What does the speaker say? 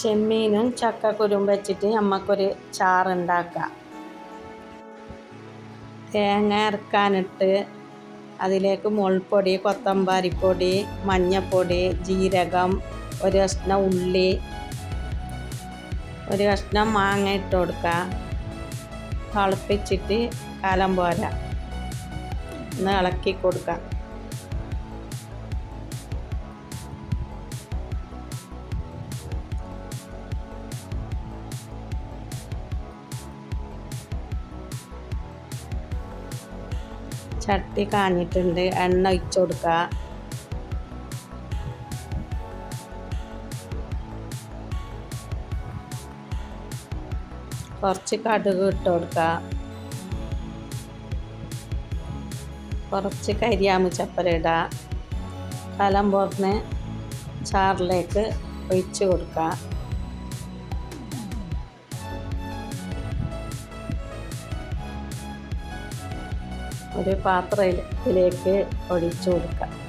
ചെമ്മീനും ചക്കക്കുരും വെച്ചിട്ട് നമുക്കൊരു ചാറുണ്ടാക്കാം. തേങ്ങ അരക്കാനിട്ട് അതിലേക്ക് മുൾപ്പൊടി കൊത്തമ്പാരിപ്പൊടി മഞ്ഞൾപ്പൊടി ജീരകം ഒരു കഷ്ണം ഉള്ളി ഒരു കഷ്ണം മാങ്ങ ഇട്ട് കൊടുക്കുക. തിളപ്പിച്ചിട്ട് കലം പോരാ. ഒന്ന് ഇളക്കി കൊടുക്കാം. ചട്ടി കാഞ്ഞിട്ടുണ്ട് എണ്ണ ഒഴിച്ചു കൊടുക്കുക കുറച്ച് കടുക് ഇട്ട് കൊടുക്കുക കുറച്ച് കരിയാമുച്ചപ്പര ഇടുക കലം പോർന്ന് ചാറിലേക്ക് ഒഴിച്ച് കൊടുക്കുക ഒരു പാത്രത്തിലേക്ക് ഒഴിച്ചു കൊടുക്കുക.